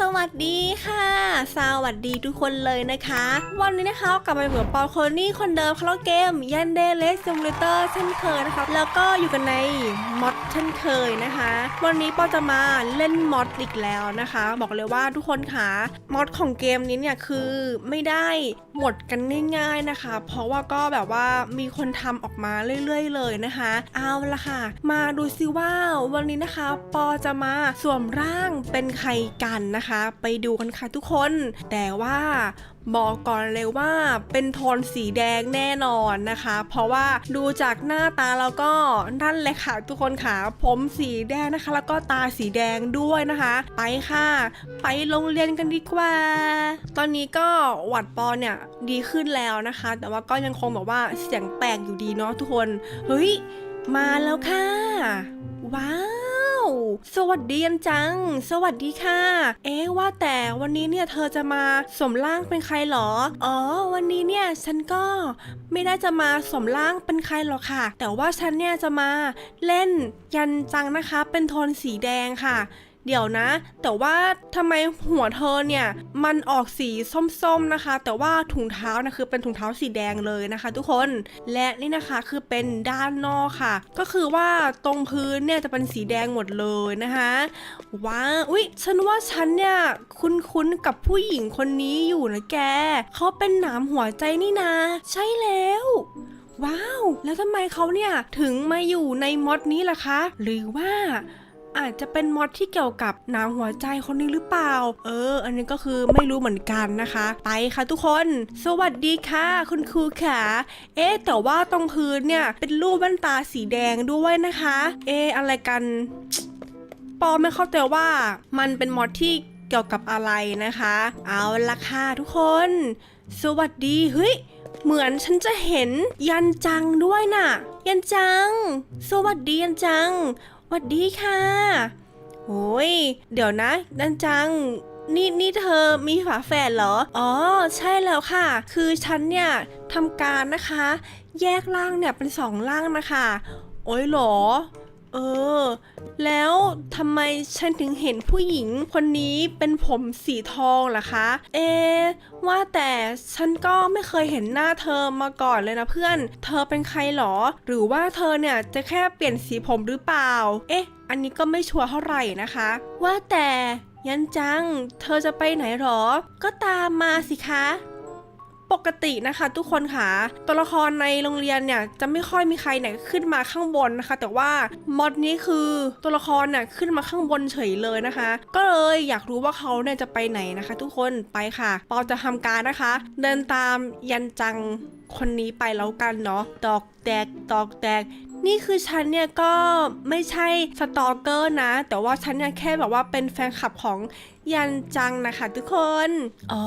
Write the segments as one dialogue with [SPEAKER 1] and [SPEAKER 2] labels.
[SPEAKER 1] สวัสดีค่ะ สวัสดีทุกคนเลยนะคะ วันนี้นะคะกลับมาเหมือนปอโคนี่คนเดิมคาร์เกมยันเดเลสซิมูเลเตอร์เช่นเคยนะคะ แล้วก็อยู่กันในมอดเช่นเคยนะคะ วันนี้ปอจะมาเล่นมอดอีกแล้วนะคะ บอกเลยว่าทุกคนค่ะมอดของเกมนี้เนี่ยคือไม่ได้หมดกันง่าย ๆนะคะ เพราะว่าก็แบบว่ามีคนทำออกมาเรื่อยๆ เลยนะคะ เอาละค่ะ มาดูซิว่าวันนี้นะคะ ปอจะมาสวมร่างเป็นใครกันนะคะไปดูกันค่ะทุกคน แต่ว่าบอกก่อนเลยว่าเป็นโทนสีแดงแน่นอนนะคะ เพราะว่าดูจากหน้าตาแล้วก็นั่นเลยค่ะ ทุกคนค่ะ ผมสีแดงนะคะ แล้วก็ตาสีแดงด้วยนะคะ ไปค่ะ ไปโรงเรียนกันดีกว่า ตอนนี้ก็หวัดปอเนี่ยดีขึ้นแล้วนะคะ แต่ว่าก็ยังคงแบบว่าเสียงแปลกอยู่ดีเนาะทุกคน เฮ้ย มาแล้วค่ะ ว้าว สวัสดีอันจัง สวัสดีค่ะ เอ๊ะว่าแต่วันนี้เนี่ยเธอจะมาสมร่างเป็นใครเหรอ อ๋อ วันนี้เนี่ยฉันก็ไม่ได้จะมาสมร่างเป็นใครหรอกค่ะ แต่ว่าฉันเนี่ยจะมาเล่นยันจังนะคะ เป็นโทนสีแดงค่ะ เดี๋ยวนะ แต่ว่าทำไมหัวเธอเนี่ยมันออกสีส้มๆนะคะ แต่ว่าถุงเท้านะคือเป็นถุงเท้าสีแดงเลยนะคะ ทุกคนและนี่นะคะคือเป็นด้านนอกค่ะ ก็คือว่าตรงพื้นเนี่ยจะเป็นสีแดงหมดเลยนะคะว้าวอุ๊ยฉันว่าฉันเนี่ยคุ้นๆกับผู้หญิงคนนี้อยู่นะแกเขาเป็นหนามหัวใจนี่นาใช่แล้วว้าว แล้วทำไมเขาเนี่ยถึงมาอยู่ในมอดนี้ล่ะคะ หรือว่า อาจจะเป็นมอดที่เกี่ยวกับหนามหัวใจคนนี้หรือเปล่า เออ อันนี้ก็คือไม่รู้เหมือนกันนะคะ ไปค่ะทุกคน สวัสดีค่ะ คุณครูค่ะ เอ๊แต่ว่าตรงพื้นเนี่ยเป็นรูปแว่นตาสีแดงด้วยนะคะ เอ๊ะอะไรกันปอไม่เข้าใจว่ามันเป็นมอดที่เกี่ยวกับอะไรนะคะ เอาละค่ะทุกคน สวัสดีเฮ้ยเหมือนฉันจะเห็นยันจังด้วยน่ะ ยันจัง สวัสดียันจัง วัสดีค่ะโอ้ยเดี๋ยวนะดันจังนี่นี่เธอมีฝาแฝดเหรอ อ๋อ ใช่แล้วค่ะ คือฉันเนี่ยทำการนะคะ แยกร่างเนี่ยเป็นสองร่างนะคะ โอ้ยหรอ เออ แล้วทำไมฉันถึงเห็นผู้หญิงคนนี้เป็นผมสีทองล่ะคะ เอ ว่าแต่ฉันก็ไม่เคยเห็นหน้าเธอมาก่อนเลยนะเพื่อน เธอเป็นใครหรอ หรือว่าเธอเนี่ยจะแค่เปลี่ยนสีผมหรือเปล่า เอ๊ะ อันนี้ก็ไม่ชัวร์เท่าไหร่นะคะ ว่าแต่ยันจัง เธอจะไปไหนหรอ ก็ตามมาสิคะ ปกตินะคะทุกคนค่ะตัวละครในโรงเรียนเนี่ยจะไม่ค่อยมีใครเนี่ยขึ้นมาข้างบนนะคะ แต่ว่ามอดนี้คือตัวละครเนี่ยขึ้นมาข้างบนเฉยเลยนะคะ ก็เลยอยากรู้ว่าเขาเนี่ยจะไปไหนนะคะ ทุกคนไปค่ะปอจะทำการนะคะ เดินตามยันจังคนนี้ไปแล้วกันเนาะตอกแตกตอกแตกนี่คือฉันเนี่ยก็ไม่ใช่สตอกเกอร์นะ แต่ว่าฉันเนี่ยแค่แบบว่าเป็นแฟนคลับของยันจังนะคะ ทุกคน อ๋อ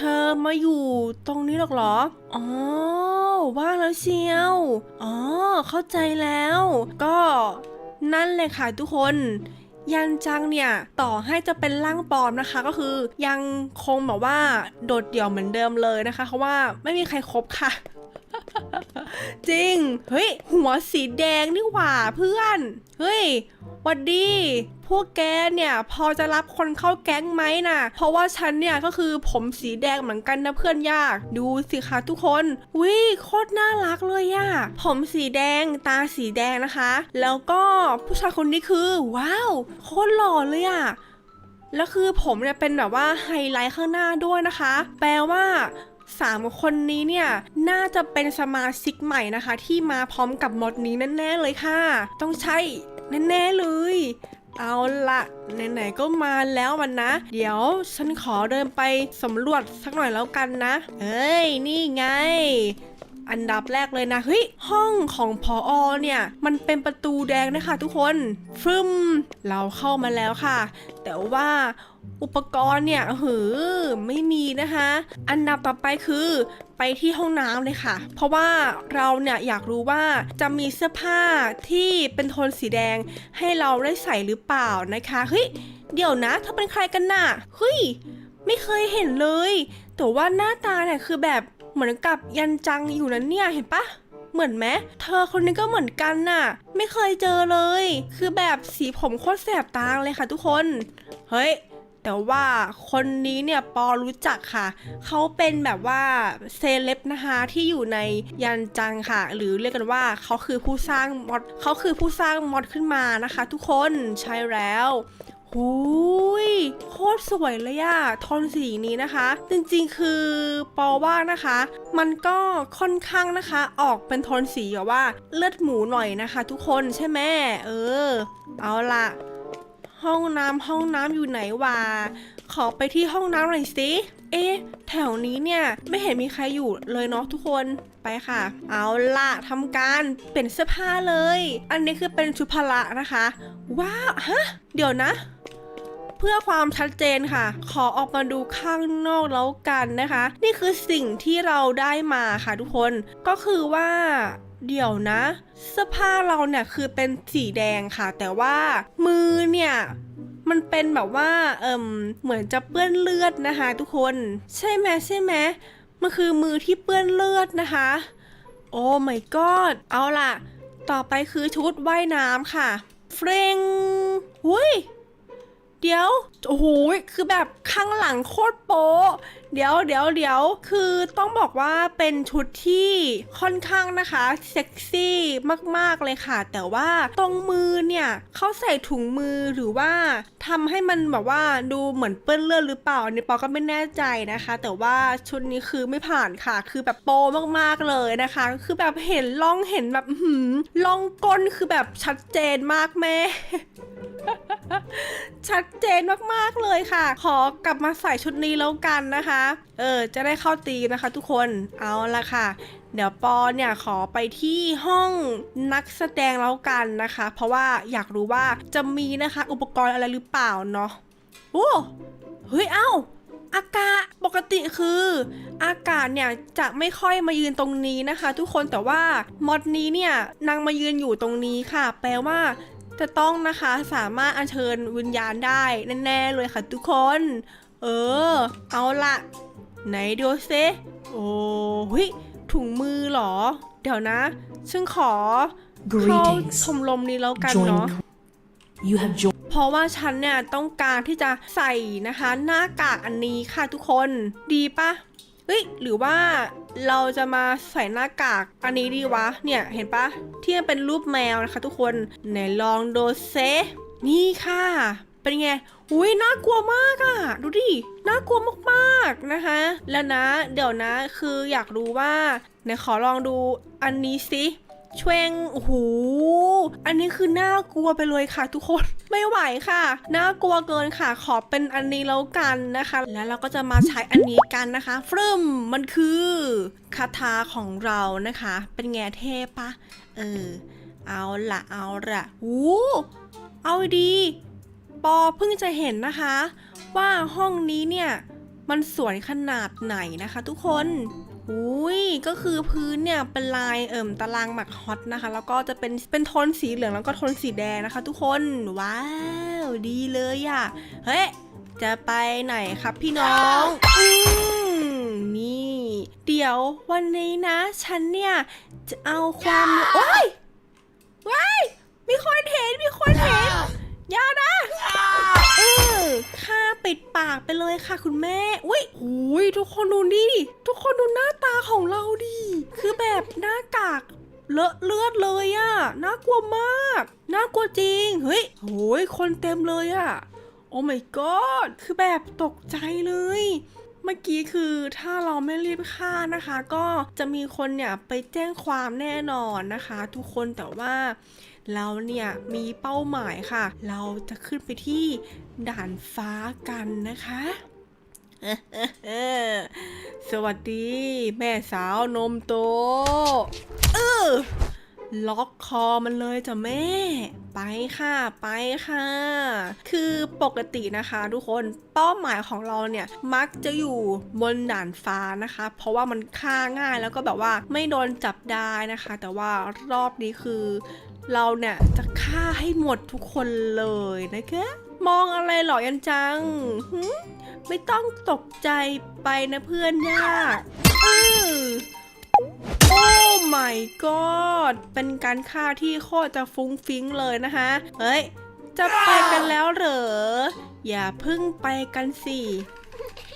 [SPEAKER 1] เธอมาอยู่ตรงนี้หรอกเหรอ อ๋อ ว่างแล้วเชียว อ๋อ เข้าใจแล้ว ก็นั่นเลยค่ะทุกคน ยันจังเนี่ย ต่อให้จะเป็นร่างปลอมนะคะ ก็คือยังคงแบบว่าโดดเดี่ยวเหมือนเดิมเลยนะคะเพราะว่าไม่มีใครครบค่ะ จริง เฮ้ย หัวสีแดงนี่หว่าเพื่อน เฮ้ยหวัดดีพวกแกเนี่ยพอจะรับคนเข้าแก๊งไหมน่ะ เพราะว่าฉันเนี่ยก็คือผมสีแดงเหมือนกันนะเพื่อนยาก ดูสิคะทุกคนวิโคตรน่ารักเลยอะผมสีแดงตาสีแดงนะคะ แล้วก็ผู้ชายคนนี้คือ ว้าวโคตรหล่อเลยอะแล้วคือผมเนี่ยเป็นแบบว่าไฮไลท์ข้างหน้าด้วยนะคะ แปลว่า สามคนนี้เนี่ยน่าจะเป็นสมาชิกใหม่นะคะ ที่มาพร้อมกับมดนี้แน่ๆเลยค่ะ ต้องใช่แน่ๆเลยเอาละไหนๆก็มาแล้วมันนะ เดี๋ยวฉันขอเดินไปสำรวจสักหน่อยแล้วกันนะ เอ้ย นี่ไง อันดับแรกเลยนะเฮ้ยห้องของพออเนี่ยมันเป็นประตูแดงนะคะทุกคนฟึมเราเข้ามาแล้วค่ะ แต่ว่าอุปกรณ์เนี่ยหือไม่มีนะคะ อันดับต่อไปคือไปที่ห้องน้ำเลยค่ะ เพราะว่าเราเนี่ยอยากรู้ว่าจะมีเสื้อผ้าที่เป็นโทนสีแดงให้เราได้ใส่หรือเปล่านะคะเฮ้ยเดี๋ยวนะเธอเป็นใครกันน่ะเฮ้ยไม่เคยเห็นเลย แต่ว่าหน้าตาเนี่ยคือแบบ เหมือนกับยันจังอยู่นะเนี่ยเห็นปะเหมือนไหมเธอคนนี้ก็เหมือนกันน่ะ ไม่เคยเจอเลย คือแบบสีผมโคตรแสบตาเลยค่ะทุกคน เฮ้ยแต่ว่าคนนี้เนี่ยปอรู้จักค่ะ เขาเป็นแบบว่าเซเลบนะคะที่อยู่ในยันจังค่ะ หรือเรียกกันว่าเขาคือผู้สร้างมอดเขาคือผู้สร้างมอดขึ้นมานะคะ ทุกคนใช่แล้ว หูยโคตรสวยเลยอะโทนสีนี้นะคะ จริงๆคือปอว่านะคะ มันก็ค่อนข้างนะคะ ออกเป็นโทนสีแบบว่าเลือดหมูหน่อยนะคะ ทุกคนใช่ไหมเออ เอาละห้องน้ำห้องน้ำอยู่ไหนวะขอไปที่ห้องน้ำหน่อยสิเอ๊ะแถวนี้เนี่ยไม่เห็นมีใครอยู่เลยเนาะทุกคนไปค่ะ เอาละทำการเปลี่ยนเสื้อผ้าเลย อันนี้คือเป็นชุดพละนะคะ ว้าวฮะ เดี๋ยวนะ เพื่อความชัดเจนค่ะ ขอออกมาดูข้างนอกแล้วกันนะคะ นี่คือสิ่งที่เราได้มาค่ะทุกคนก็คือว่าเดี๋ยวนะ เสื้อผ้าเราเนี่ยคือเป็นสีแดงค่ะ แต่ว่ามือเนี่ยมันเป็นแบบว่าเอิมเหมือนจะเปื้อนเลือดนะคะ ทุกคน ใช่ไหมใช่ไหมมันคือมือที่เปื้อนเลือดนะคะ โอ้ my god เอาล่ะ ต่อไปคือชุดว่ายน้ำค่ะ เฟรงหุย เดี๋ยว โอ้โห คือแบบข้างหลังโคตรโป๊ เดี๋ยวเดี๋ยวเดี๋ยวคือต้องบอกว่าเป็นชุดที่ค่อนข้างนะคะเซ็กซี่มากๆเลยค่ะ แต่ว่าตรงมือเนี่ยเขาใส่ถุงมือหรือว่าทำให้มันแบบว่าดูเหมือนเปื้อนเลือดหรือเปล่าอันนี้ปอก็ไม่แน่ใจนะคะ แต่ว่าชุดนี้คือไม่ผ่านค่ะ คือแบบโปมากๆเลยนะคะ คือแบบเห็นล่องเห็นแบบหืมล่องก้นคือแบบชัดเจนมากแม่ชัดเจนมากๆเลยค่ะ ขอกลับมาใส่ชุดนี้แล้วกันนะคะเออ จะได้เข้าตีนะคะทุกคน เอาละค่ะ เดี๋ยวปอเนี่ยขอไปที่ห้องนักแสดงแล้วกันนะคะ เพราะว่าอยากรู้ว่าจะมีนะคะอุปกรณ์อะไรหรือเปล่าเนาะ โอ้ เฮ้ย เอ้าอากาศปกติคือ อากาศเนี่ยจะไม่ค่อยมายืนตรงนี้นะคะ ทุกคนแต่ว่ามอดนี้เนี่ยนางมายืนอยู่ตรงนี้ค่ะ แปลว่าจะต้องนะคะสามารถอัญเชิญวิญญาณได้แน่ๆเลยค่ะทุกคน เออ เอาละไหนดูซิโอ้เฮ้ยถุงมือเหรอ เดี๋ยวนะซึ่งขอเข้า
[SPEAKER 2] Greetings.
[SPEAKER 1] ชมรมนี้แล้วกันเนาะ
[SPEAKER 2] Join. You have joined.
[SPEAKER 1] เพราะว่าฉันเนี่ยต้องการที่จะใส่นะคะ หน้ากากอันนี้ค่ะทุกคนดีปะเฮ้ยหรือว่าเราจะมาใส่หน้ากากอันนี้ดีวะ เนี่ยเห็นปะที่มันเป็นรูปแมวนะคะ ทุกคนไหนลองดูเซนี่ค่ะ เป็นไง อุ้ยน่ากลัวมากอะดูดิ น่ากลัวมากๆนะคะ แล้วนะ เดี๋ยวนะ คืออยากรู้ว่าไหนขอลองดูอันนี้สิชวงโอ้โห อันนี้คือน่ากลัวไปเลยค่ะทุกคน ไม่ไหวค่ะ น่ากลัวเกินค่ะ ขอเป็นอันนี้แล้วกันนะคะ แล้วเราก็จะมาใช้อันนี้กันนะคะฟรึมมันคือคาถาของเรานะคะ เป็นไงเทพปะ เออ เอาละเอาละโอ้เอาดี ปอเพิ่งจะเห็นนะคะ ว่าห้องนี้เนี่ยมันสวยขนาดไหนนะคะทุกคนอุ้ยก็คือพื้นเนี่ยเป็นลายเอิ่มตารางหมักฮอตนะคะ แล้วก็จะเป็นเป็นโทนสีเหลืองแล้วก็โทนสีแดงนะคะ ทุกคนว้าวดีเลยอะ่ะเฮ้ยจะไปไหนครับพี่น้องอืมนี่ เดี๋ยววันนี้นะ ฉันเนี่ยจะเอาความโอ้ยากไปเลยค่ะคุณแม่ อุ้ยหูยทุกคนดูดิทุกคนดูหน้าตาของเราดิ คือแบบหน้ากากเลอะเลือดเลยอะน่ากลัวมาก น่ากลัวจริง เฮ้ยโอ้ยคนเต็มเลยอะโอ้ my god คือแบบตกใจเลย มื่อกี้คือถ้าเราไม่รีบฆ่านะคะ ก็จะมีคนเนี่ยไปแจ้งความแน่นอนนะคะ ทุกคนแต่ว่าเราเนี่ยมีเป้าหมายค่ะ เราจะขึ้นไปที่ด่านฟ้ากันนะคะสวัสดี แม่สาวนมโต เออ ล็อกคอมันเลยจ้ะแม่ ไปค่ะไปค่ะ คือปกตินะคะทุกคนเป้าหมายของเราเนี่ยมักจะอยู่บนด่านฟ้านะคะ เพราะว่ามันฆ่าง่ายแล้วก็แบบว่าไม่โดนจับได้นะคะ แต่ว่ารอบนี้คือเราเนี่ยจะฆ่าให้หมดทุกคนเลยนะคะมองอะไรหรอยันจัง ไม่ต้องตกใจไปนะเพื่อนยาก โอ้ my god เป็นการฆ่าที่โคตรจะฟุ้งฟิ้งเลยนะคะ เฮ้ย จะไปกันแล้วเหรอ อย่าเพึ่งไปกันสิ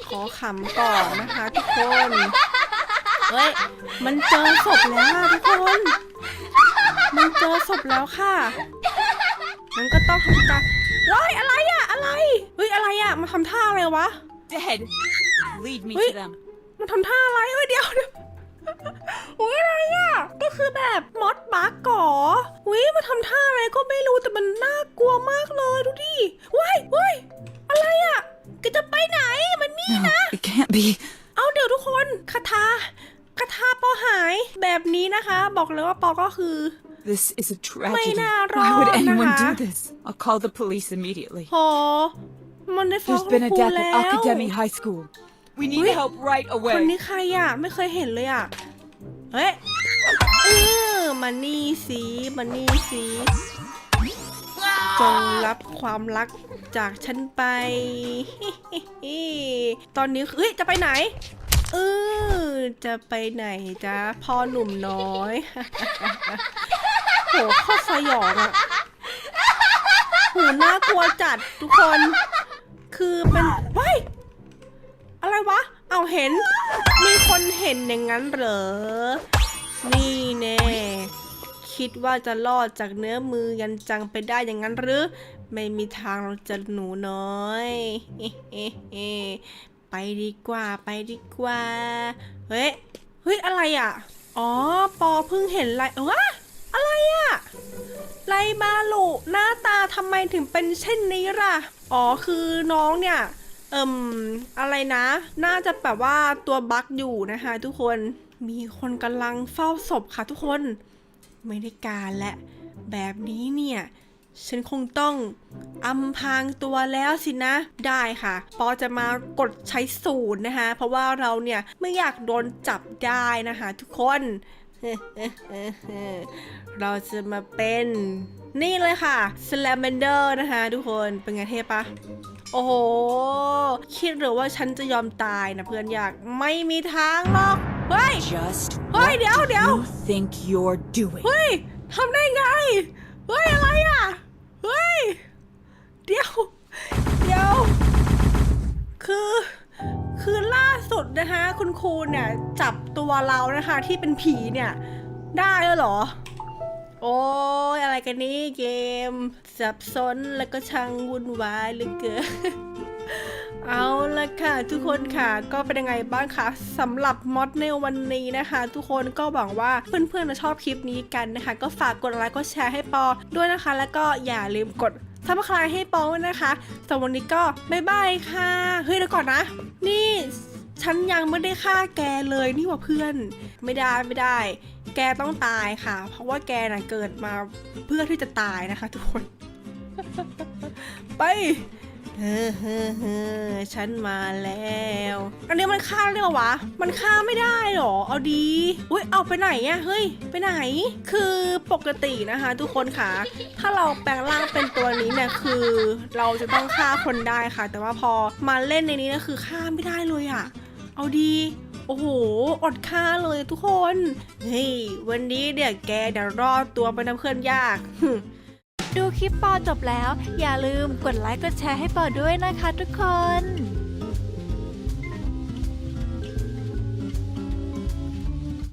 [SPEAKER 1] ขอขำก่อนนะคะทุกคน เฮ้ย มันเจอศพแล้วอะทุกคน มันเจอศพแล้วค่ะ มันก็ต้องทำการเฮ้ยอะไรอะอะไร เฮ้ยอะไรอะมันทำท่าอะไรวะ
[SPEAKER 3] Dead. Lead me
[SPEAKER 1] Wait.
[SPEAKER 3] to them.
[SPEAKER 1] มันทำท่าอะไรเฮ้ยเดี๋ยวเดี๋ยว อุ้ยอะไรอะ ก็คือแบบมอดบักก่ออุ้ยมันทำท่าอะไรก็ไม่รู้แต่มันน่ากลัวมากเลยดูดิว้ายว้ายอะไรอะแกจะไปไหนมันนี่นะ
[SPEAKER 3] No, it can't be.
[SPEAKER 1] เอาเดี๋ยวทุกคนคาถาคาถาปอหายแบบนี้นะคะ บอกเลยว่าปอก็คือ
[SPEAKER 3] This is a tragedy.
[SPEAKER 1] May na
[SPEAKER 3] Why would
[SPEAKER 1] ron,
[SPEAKER 3] anyone
[SPEAKER 1] aha.
[SPEAKER 3] do this? I'll call the police immediately.
[SPEAKER 1] โหมันได้ฟ้อง
[SPEAKER 3] There's
[SPEAKER 1] คุ
[SPEAKER 3] been
[SPEAKER 1] ณ
[SPEAKER 3] a
[SPEAKER 1] ครู
[SPEAKER 3] death
[SPEAKER 1] แล้
[SPEAKER 3] at
[SPEAKER 1] ว
[SPEAKER 3] Academy High School. We need
[SPEAKER 1] Wait.
[SPEAKER 3] help right
[SPEAKER 1] คน
[SPEAKER 3] away.
[SPEAKER 1] นี้ใครอะ ไม่เคยเห็นเลยอะ เฮ้ยเออมานี่สิมานี่สิจงรับความรักจากฉันไป ตอนนี้คือเฮ้ย จะไปไหน เออ จะไปไหนจ๊ะพ่อหนุ่มน้อย โหโคตรสยองอะโหน่ากลัวจัดทุกคน คือเป็นว้ายอะไรวะเอาเห็น มีคนเห็นอย่างนั้นเหรอ นี่แน่ คิดว่าจะรอดจากเนื้อมือยันจังไปได้อย่างนั้นหรือ ไม่มีทางเราจะหนูน้อยไปดีกว่าไปดีกว่า เฮ้ย เฮ้ยอะไรอะ อ๋อ ปอเพิ่งเห็นอะไรเอออะไรอะไลบาลุหน้าตาทำไมถึงเป็นเช่นนี้ล่ะ อ๋อคือน้องเนี่ย เอิ่มอะไรนะ น่าจะแบบว่าตัวบั๊กอยู่นะคะ ทุกคนมีคนกำลังเฝ้าศพค่ะทุกคนไม่ได้การและแบบนี้เนี่ยฉันคงต้องอำพรางตัวแล้วสินะ ได้ค่ะ ปอจะมากดใช้สูตรนะคะ เพราะว่าเราเนี่ยไม่อยากโดนจับได้นะคะ ทุกคน เราจะมาเป็น นี่เลยค่ะ Salamander นะคะ ทุกคนเป็นไงเทพปะ โอ้โห คิดหรือว่าฉันจะยอมตายนะเพื่อนอยากไม่มีทางหรอก เฮ้ย
[SPEAKER 3] Just
[SPEAKER 1] Oi,
[SPEAKER 3] what
[SPEAKER 1] đéo,
[SPEAKER 3] do
[SPEAKER 1] đéo.
[SPEAKER 3] you think you're doing?
[SPEAKER 1] เฮ้ยทำได้ไง เฮ้ย อะไรอะ เฮ้ย เดี๋ยว เดี๋ยว คือ คือล่าสุดนะคะ คุณครูเนี่ย จับตัวเรานะคะ ที่เป็นผีเนี่ย ได้แล้วเหรอ โอ้ยอะไรกันนี่เกมสับสนแล้วก็ช่างวุ่นวายเหลือเกินเอาละค่ะทุกคนค่ะก็เป็นยังไงบ้างคะสำหรับมอดในวันนี้นะคะ ทุกคนก็หวังว่าเพื่อนๆจะชอบคลิปนี้กันนะคะ ก็ฝากกดไลค์กดแชร์ให้ปอด้วยนะคะ แล้วก็อย่าลืมกดซับสไครต์ให้ปอด้วยนะคะสำหรับวันนี้ก็บ๊ายบายค่ะเฮ้ยเดี๋ยวก่อนนะ นี่ ฉันยังไม่ได้ฆ่าแกเลยนี่ว่าเพื่อน ไม่ได้ไม่ได้ แกต้องตายค่ะ เพราะว่าแกน่ะเกิดมาเพื่อที่จะตายนะคะ ทุกคน ไปเฮ้อเฮ้อเฮ้อฉันมาแล้ว อันนี้มันฆ่าได้เหรอวะ มันฆ่าไม่ได้หรอ เอาดี อุ้ยเอาไปไหนอะเฮ้ย ไปไหน คือปกตินะคะ ทุกคนค่ะ ถ้าเราแปลงร่างเป็นตัวนี้เนี่ยคือ เราจะต้องฆ่าคนได้ค่ะ แต่ว่าพอมาเล่นในนี้นะคือฆ่าไม่ได้เลยอะ เอาดี โอ้โห อดค่าเลยทุกคน เฮ้ย วันนี้เดี๋ยวแกเดี๋ยวรอดตัวไปนะเพื่อนยาก
[SPEAKER 4] ดูคลิปปอจบแล้ว อย่าลืมกดไลค์กดแชร์ให้ปอด้วยนะคะทุกคน